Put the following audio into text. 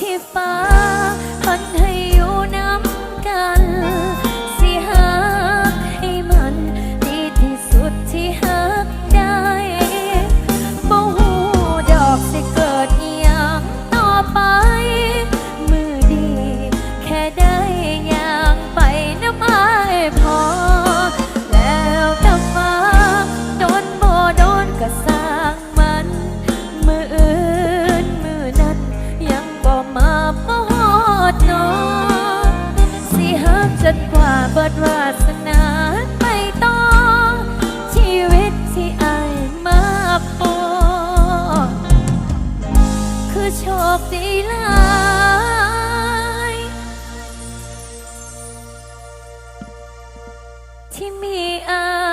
ที่ฟ้าือโชคดีหลายที่มีอา